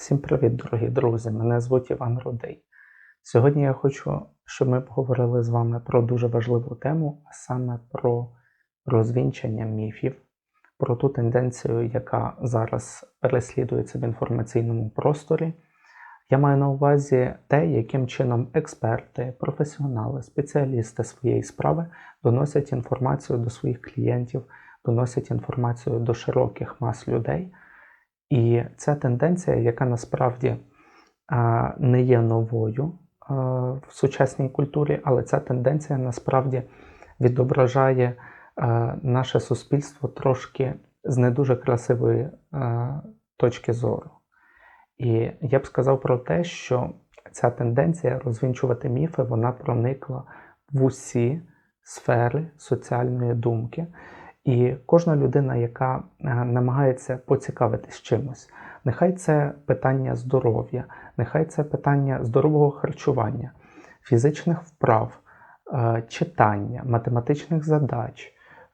Всім привіт, дорогі друзі! Мене звуть Іван Рудий. Сьогодні я хочу, щоб ми поговорили з вами про дуже важливу тему, а саме про розвінчання міфів, про ту тенденцію, яка зараз переслідується в інформаційному просторі. Я маю на увазі те, яким чином експерти, професіонали, спеціалісти своєї справи доносять інформацію до своїх клієнтів, доносять інформацію до широких мас людей. І це тенденція, яка насправді не є новою в сучасній культурі, але ця тенденція насправді відображає наше суспільство трошки з не дуже красивої точки зору. І я б сказав про те, що ця тенденція розвінчувати міфи, вона проникла в усі сфери соціальної думки. І кожна людина, яка е, намагається поцікавитись чимось, нехай це питання здоров'я, нехай це питання здорового харчування, фізичних вправ, е, читання, математичних задач,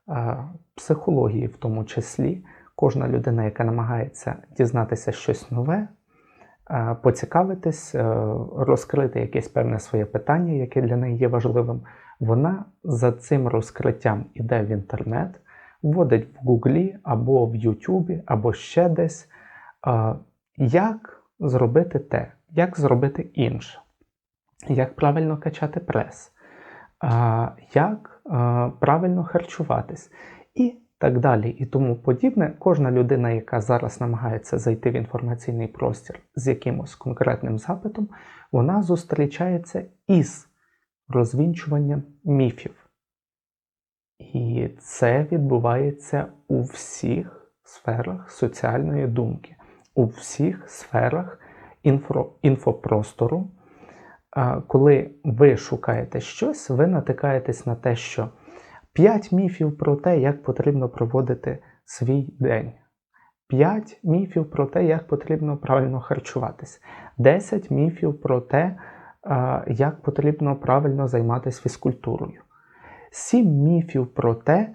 е, психології, в тому числі, кожна людина, яка намагається дізнатися щось нове, поцікавитись, розкрити якесь певне своє питання, яке для неї є важливим, вона за цим розкриттям іде в інтернет вводить в Гуглі або в Ютубі, або ще десь, як зробити те, як зробити інше, як правильно качати прес, як правильно харчуватись і так далі. І тому подібне. Кожна людина, яка зараз намагається зайти в інформаційний простір з якимось конкретним запитом, вона зустрічається із розвінчуванням міфів. І це відбувається у всіх сферах соціальної думки, у всіх сферах інфо, інфопростору. Коли ви шукаєте щось, ви натикаєтесь на те, що 5 міфів про те, як потрібно проводити свій день. 5 міфів про те, як потрібно правильно харчуватись, 10 міфів про те, як потрібно правильно займатися фізкультурою сім міфів про те,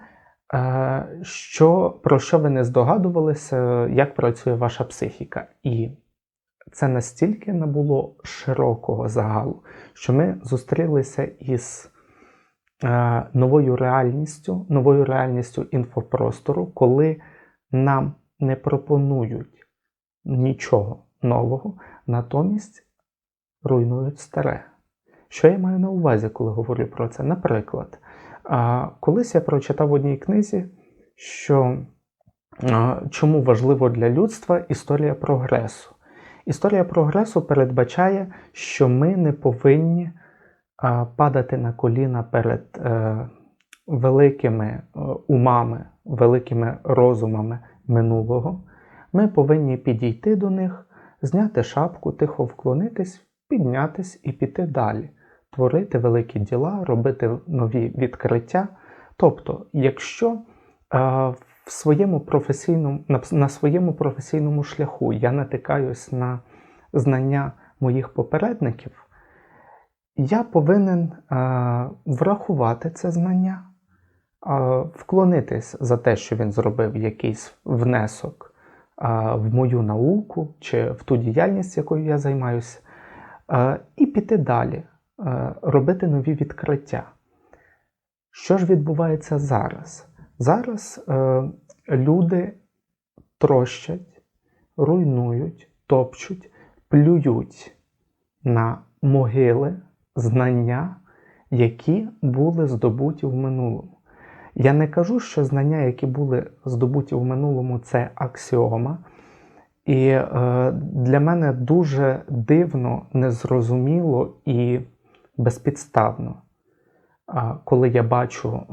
е, що, про що ви не здогадувалися, як працює ваша психіка. І це настільки набуло широкого загалу, що ми зустрілися із е, новою реальністю, новою реальністю інфопростору, коли нам не пропонують нічого нового, натомість руйнують старе. Що я маю на увазі, коли говорю про це? Наприклад, Колись я прочитав в одній книзі, що чому важливо для людства історія прогресу. Історія прогресу передбачає, що ми не повинні падати на коліна перед е, великими е, умами, великими розумами минулого. Ми повинні підійти до них, зняти шапку, тихо вклонитись, піднятись і піти далі творити великі діла, робити нові відкриття. Тобто, якщо в своєму професійному, на своєму професійному шляху я натикаюсь на знання моїх попередників, я повинен врахувати це знання, вклонитись за те, що він зробив якийсь внесок в мою науку чи в ту діяльність, якою я займаюся, і піти далі. Е, робити нові відкриття. Що ж відбувається зараз? Зараз е, люди трощать, руйнують, топчуть, плюють на могили знання, які були здобуті в минулому. Я не кажу, що знання, які були здобуті в минулому, це аксіома. І е, для мене дуже дивно, незрозуміло і безпідставно. Коли я бачу,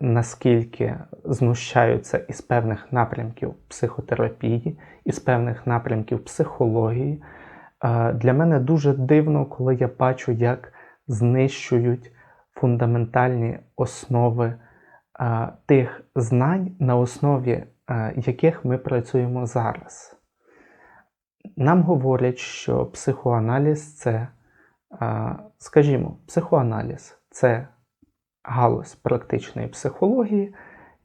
наскільки знущаються із певних напрямків психотерапії, із певних напрямків психології, для мене дуже дивно, коли я бачу, як знищують фундаментальні основи тих знань, на основі яких ми працюємо зараз. Нам говорять, що психоаналіз це Скажімо, психоаналіз це галузь практичної психології,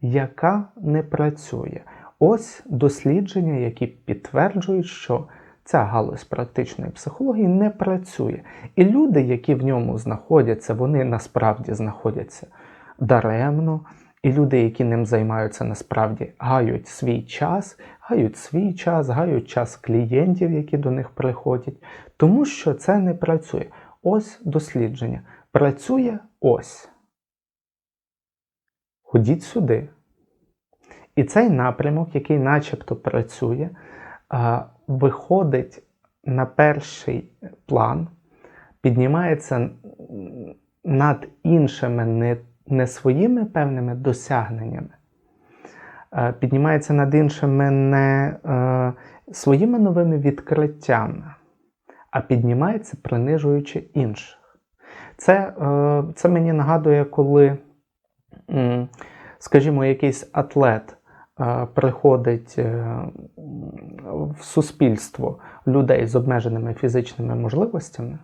яка не працює. Ось дослідження, які підтверджують, що ця галузь практичної психології не працює. І люди, які в ньому знаходяться, вони насправді знаходяться даремно. І люди, які ним займаються, насправді гають свій час, гають свій час, гають час клієнтів, які до них приходять, тому що це не працює. Ось дослідження. Працює ось. Ходіть сюди. І цей напрямок, який начебто працює, виходить на перший план, піднімається над іншими не, не своїми певними досягненнями, піднімається над іншими не е, своїми новими відкриттями, а піднімається принижуючи інших. Це, е, це мені нагадує, коли, скажімо, якийсь атлет е, приходить е, в суспільство людей з обмеженими фізичними можливостями,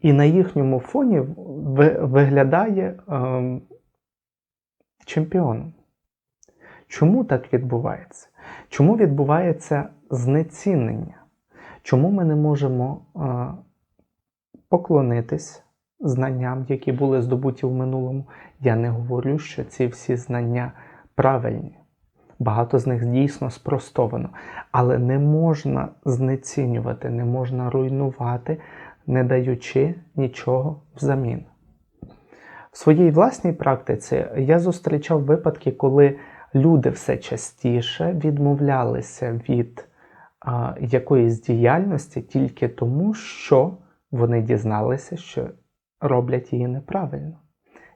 і на їхньому фоні виглядає е, чемпіоном. Чому так відбувається? Чому відбувається знецінення? Чому ми не можемо е, поклонитись знанням, які були здобуті в минулому? Я не говорю, що ці всі знання правильні. Багато з них дійсно спростовано, але не можна знецінювати, не можна руйнувати, не даючи нічого взамін. В своїй власній практиці я зустрічав випадки, коли люди все частіше відмовлялися від а, якоїсь діяльності тільки тому, що вони дізналися, що роблять її неправильно.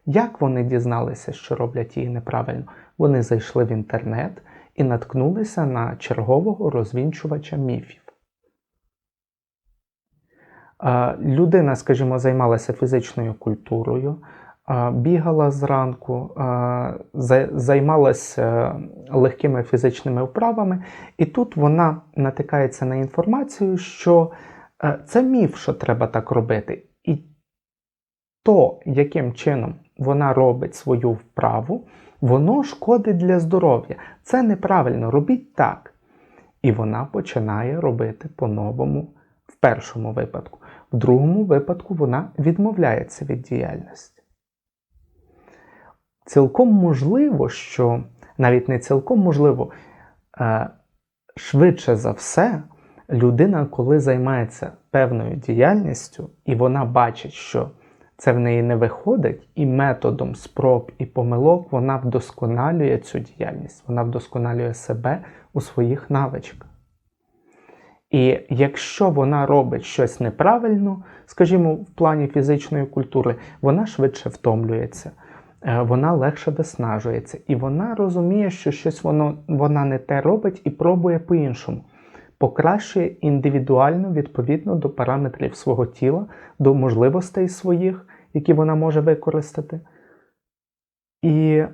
Як вони дізналися, що роблять її неправильно? Вони зайшли в інтернет і наткнулися на чергового розвінчувача міфів. Людина, скажімо, займалася фізичною культурою, бігала зранку, займалася легкими фізичними вправами, і тут вона натикається на інформацію, що е, це міф, що треба так робити. І то, яким чином вона робить свою вправу, воно шкодить для здоров'я. Це неправильно, робіть так. І вона починає робити по-новому в першому випадку. В другому випадку вона відмовляється від діяльності. Цілком можливо, що навіть не цілком можливо, е, швидше за все, людина, коли займається певною діяльністю, і вона бачить, що це в неї не виходить, і методом спроб і помилок вона вдосконалює цю діяльність, вона вдосконалює себе у своїх навичках. І якщо вона робить щось неправильно, скажімо, в плані фізичної культури, вона швидше втомлюється, е, вона легше виснажується, і вона розуміє, що щось воно, вона не те робить і пробує по-іншому. Покращує індивідуально відповідно до параметрів свого тіла, до можливостей своїх, які вона може використати. І е,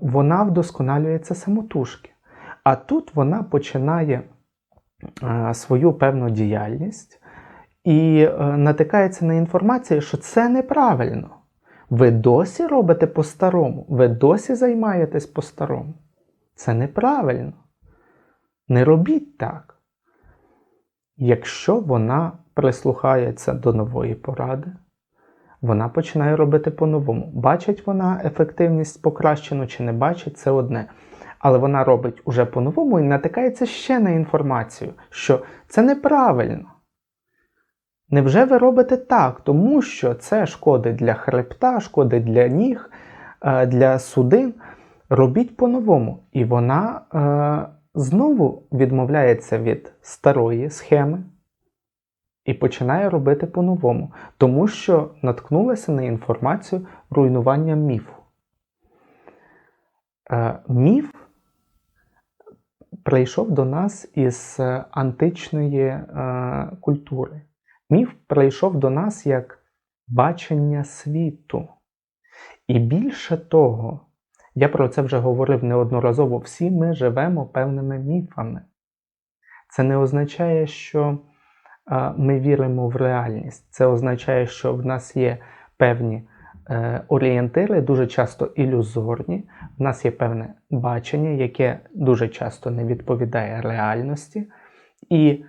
вона вдосконалюється самотужки. А тут вона починає свою певну діяльність і е, натикається на інформацію, що це неправильно. Ви досі робите по-старому, ви досі займаєтесь по-старому. Це неправильно. Не робіть так. Якщо вона прислухається до нової поради, вона починає робити по-новому. Бачить вона ефективність покращену чи не бачить, це одне. Але вона робить уже по-новому і натикається ще на інформацію, що це неправильно. Невже ви робите так, тому що це шкодить для хребта, шкодить для ніг, е, для судин. Робіть по-новому. І вона е, знову відмовляється від старої схеми і починає робити по-новому, тому що наткнулася на інформацію руйнування міфу. Е, Міф прийшов до нас із е, античної е, культури. Міф прийшов до нас як бачення світу. І більше того, я про це вже говорив неодноразово, всі ми живемо певними міфами. Це не означає, що е, ми віримо в реальність. Це означає, що в нас є певні орієнтири, дуже часто ілюзорні. В нас є певне бачення, яке дуже часто не відповідає реальності. І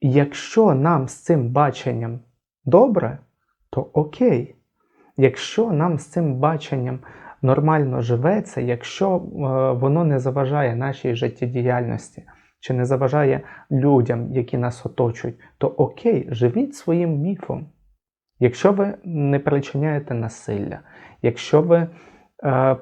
якщо нам з цим баченням добре, то окей. Якщо нам з цим баченням нормально живеться, якщо е, воно не заважає нашій життєдіяльності чи не заважає людям, які нас оточують, то окей, живіть своїм міфом. Якщо ви не причиняєте насилля, якщо ви е,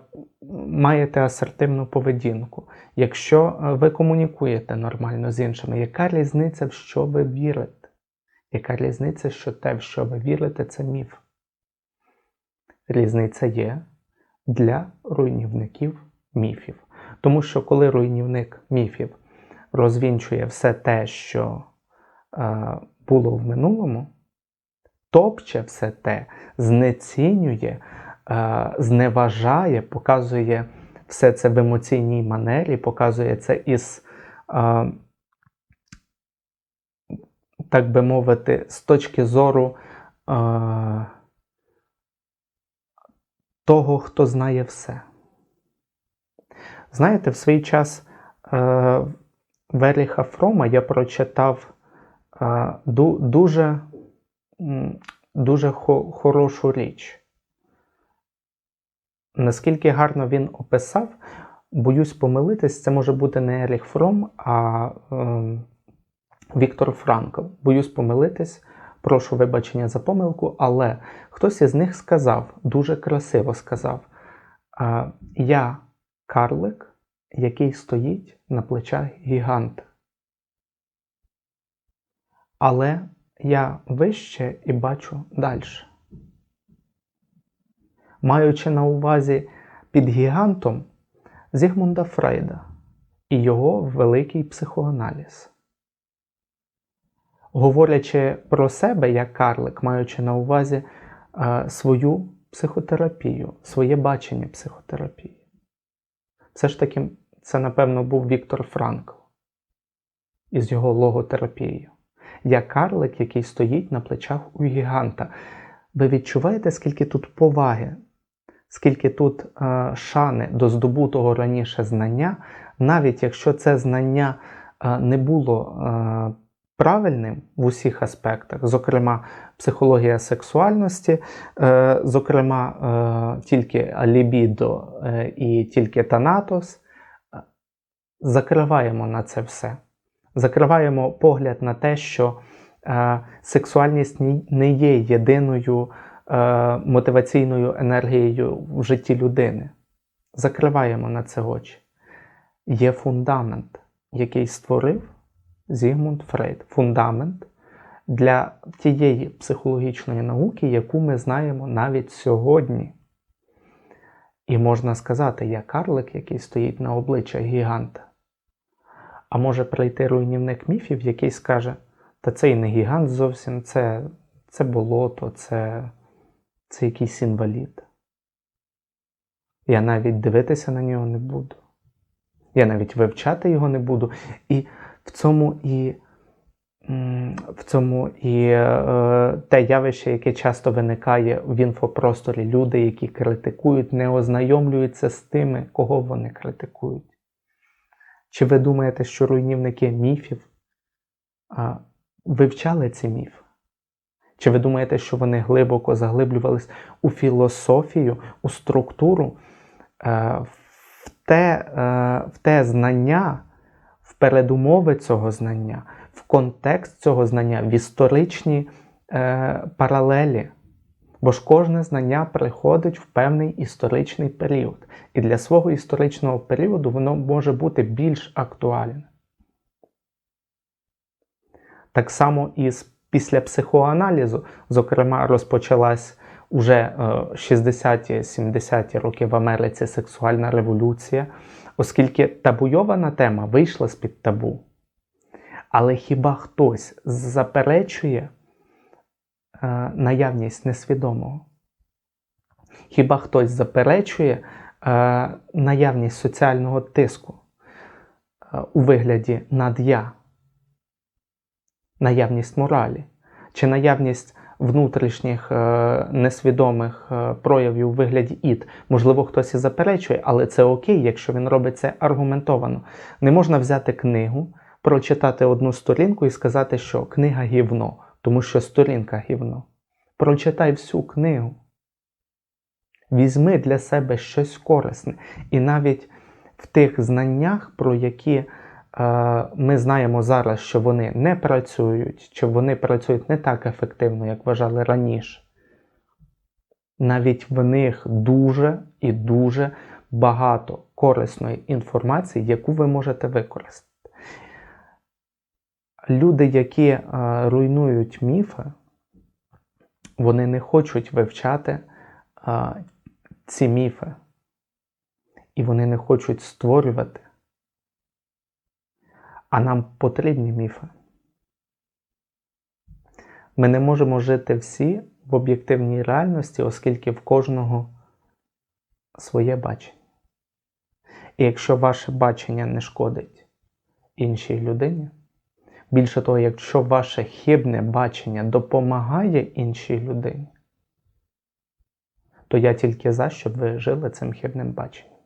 маєте асертивну поведінку, якщо е, ви комунікуєте нормально з іншими, яка різниця, в що ви вірите? Яка різниця, що те, в що ви вірите, це міф? Різниця є для руйнівників міфів. Тому що коли руйнівник міфів розвінчує все те, що е, було в минулому, топче все те, знецінює, е, зневажає, показує все це в емоційній манері, показує це із, е, так би мовити, з точки зору е, того, хто знає все. Знаєте, в свій час Веріха Фрома я прочитав ду, дуже дуже хо хорошу річ. Наскільки гарно він описав, боюсь помилитись, це може бути не Еріх Фром, а е, Віктор Франкл. Боюсь помилитись, прошу вибачення за помилку, але хтось із них сказав, дуже красиво сказав: е, Я карлик, який стоїть на плечах гіганта. Але я вище і бачу далі. Маючи на увазі під гігантом Зігмунда Фрейда і його великий психоаналіз. Говорячи про себе як карлик, маючи на увазі е, свою психотерапію, своє бачення психотерапії. Все ж таки, це, напевно, був Віктор Франкл із його логотерапією. Я карлик, який стоїть на плечах у гіганта. Ви відчуваєте, скільки тут поваги, скільки тут е, шани до здобутого раніше знання, навіть якщо це знання е, не було е, правильним в усіх аспектах, зокрема, психологія сексуальності, е, зокрема, е, тільки лібідо е, і тільки танатос, е, закриваємо на це все закриваємо погляд на те, що е, сексуальність не є єдиною е, мотиваційною енергією в житті людини. Закриваємо на це очі. Є фундамент, який створив Зігмунд Фрейд. Фундамент для тієї психологічної науки, яку ми знаємо навіть сьогодні. І можна сказати, я карлик, який стоїть на обличчя гіганта. А може прийти руйнівник міфів, який скаже, та це і не гігант зовсім, це це болото, це, це якийсь інвалід. Я навіть дивитися на нього не буду. Я навіть вивчати його не буду. І в цьому і в цьому і е, те явище, яке часто виникає в інфопросторі, люди, які критикують, не ознайомлюються з тими, кого вони критикують. Чи ви думаєте, що руйнівники міфів а, вивчали ці міф? Чи ви думаєте, що вони глибоко заглиблювались у філософію, у структуру, е, в те, е, в те знання, в передумови цього знання, в контекст цього знання, в історичні е, паралелі? Бо ж кожне знання приходить в певний історичний період. І для свого історичного періоду воно може бути більш актуальне. Так само і після психоаналізу, зокрема, розпочалась уже 60-70-ті е, роки в Америці сексуальна революція, оскільки табуйована тема вийшла з-під табу. Але хіба хтось заперечує наявність несвідомого. Хіба хтось заперечує е, наявність соціального тиску е, у вигляді над я, наявність моралі, чи наявність внутрішніх несвідомих проявів у вигляді ід? Можливо, хтось і заперечує, але це окей, якщо він робить це аргументовано. Не можна взяти книгу прочитати одну сторінку і сказати, що книга гівно, тому що сторінка гівно. Прочитай всю книгу. Візьми для себе щось корисне. І навіть в тих знаннях, про які е, ми знаємо зараз, що вони не працюють, чи вони працюють не так ефективно, як вважали раніше. Навіть в них дуже і дуже багато корисної інформації, яку ви можете використати. Люди, які е, руйнують міфи, вони не хочуть вивчати е, ці міфи. І вони не хочуть створювати. А нам потрібні міфи. Ми не можемо жити всі в об'єктивній реальності, оскільки в кожного своє бачення. І якщо ваше бачення не шкодить іншій людині, більше того, якщо ваше хибне бачення допомагає іншій людині, то я тільки за, щоб ви жили цим хибним баченням.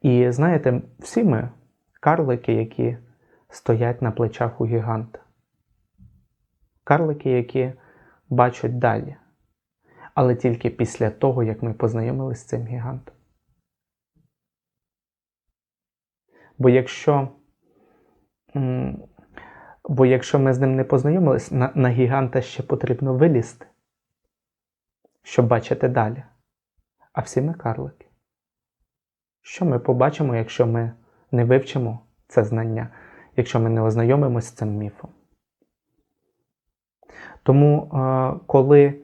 І знаєте, всі ми карлики, які стоять на плечах у гіганта. Карлики, які бачать далі. Але тільки після того, як ми познайомилися з цим гігантом. Бо якщо бо якщо ми з ним не познайомились, на, на гіганта ще потрібно вилізти, щоб бачити далі. А всі ми карлики. Що ми побачимо, якщо ми не вивчимо це знання, якщо ми не ознайомимося з цим міфом? Тому, коли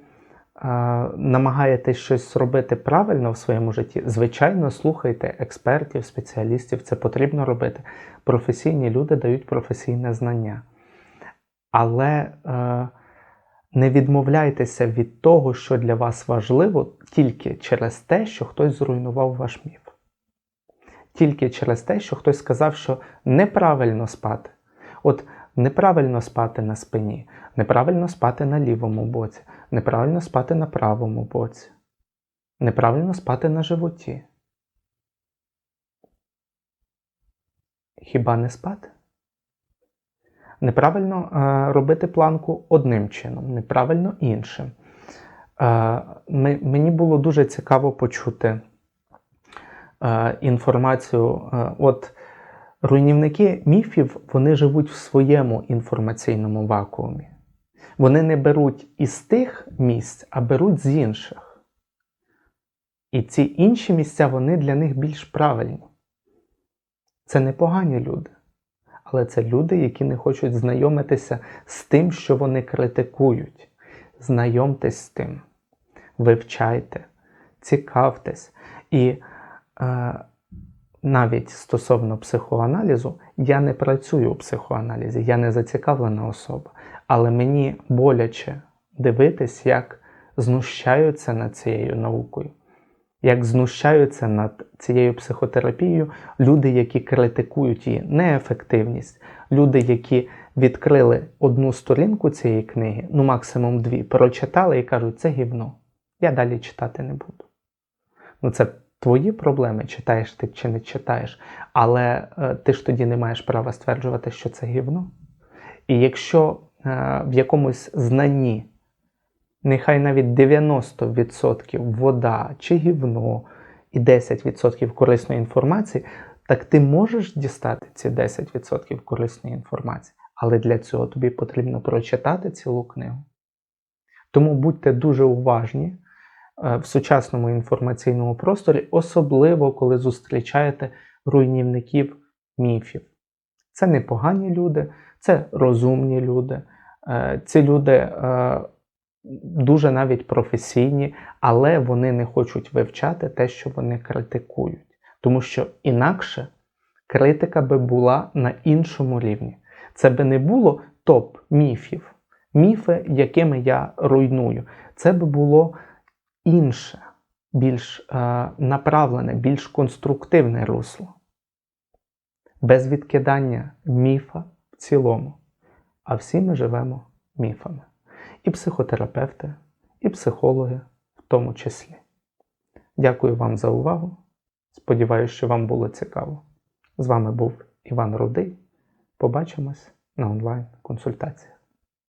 намагаєтесь щось зробити правильно в своєму житті, звичайно, слухайте експертів, спеціалістів, це потрібно робити. Професійні люди дають професійне знання. Але не відмовляйтеся від того, що для вас важливо, тільки через те, що хтось зруйнував ваш міф тільки через те, що хтось сказав, що неправильно спати. От неправильно спати на спині, неправильно спати на лівому боці, неправильно спати на правому боці, неправильно спати на животі. Хіба не спати? Неправильно е, робити планку одним чином, неправильно іншим. Е, Мені було дуже цікаво почути. Е, інформацію. Е, от руйнівники міфів вони живуть в своєму інформаційному вакуумі. Вони не беруть із тих місць, а беруть з інших. І ці інші місця вони для них більш правильні. Це не погані люди, але це люди, які не хочуть знайомитися з тим, що вони критикують. Знайомтесь з тим, вивчайте, цікавтесь. І навіть стосовно психоаналізу, я не працюю у психоаналізі, я не зацікавлена особа. Але мені боляче дивитись, як знущаються над цією наукою, як знущаються над цією психотерапією люди, які критикують її неефективність, люди, які відкрили одну сторінку цієї книги, ну максимум дві, прочитали і кажуть, це гівно. Я далі читати не буду. Ну, це твої проблеми, читаєш ти чи не читаєш, але е, ти ж тоді не маєш права стверджувати, що це гівно. І якщо в якомусь знанні нехай навіть 90% вода чи гівно і 10% корисної інформації, так ти можеш дістати ці 10% корисної інформації, але для цього тобі потрібно прочитати цілу книгу. Тому будьте дуже уважні Е, в сучасному інформаційному просторі, особливо коли зустрічаєте руйнівників міфів. Це не погані люди, це розумні люди. Е, ці люди е, дуже навіть професійні, але вони не хочуть вивчати те, що вони критикують. Тому що інакше критика би була на іншому рівні. Це би не було топ міфів, міфи, якими я руйную. Це би було інше, більш е, направлене, більш конструктивне русло, без відкидання міфа в цілому. А всі ми живемо міфами. І психотерапевти, і психологи в тому числі. Дякую вам за увагу. Сподіваюсь, що вам було цікаво. З вами був Іван Рудий. Побачимось на онлайн-консультаціях.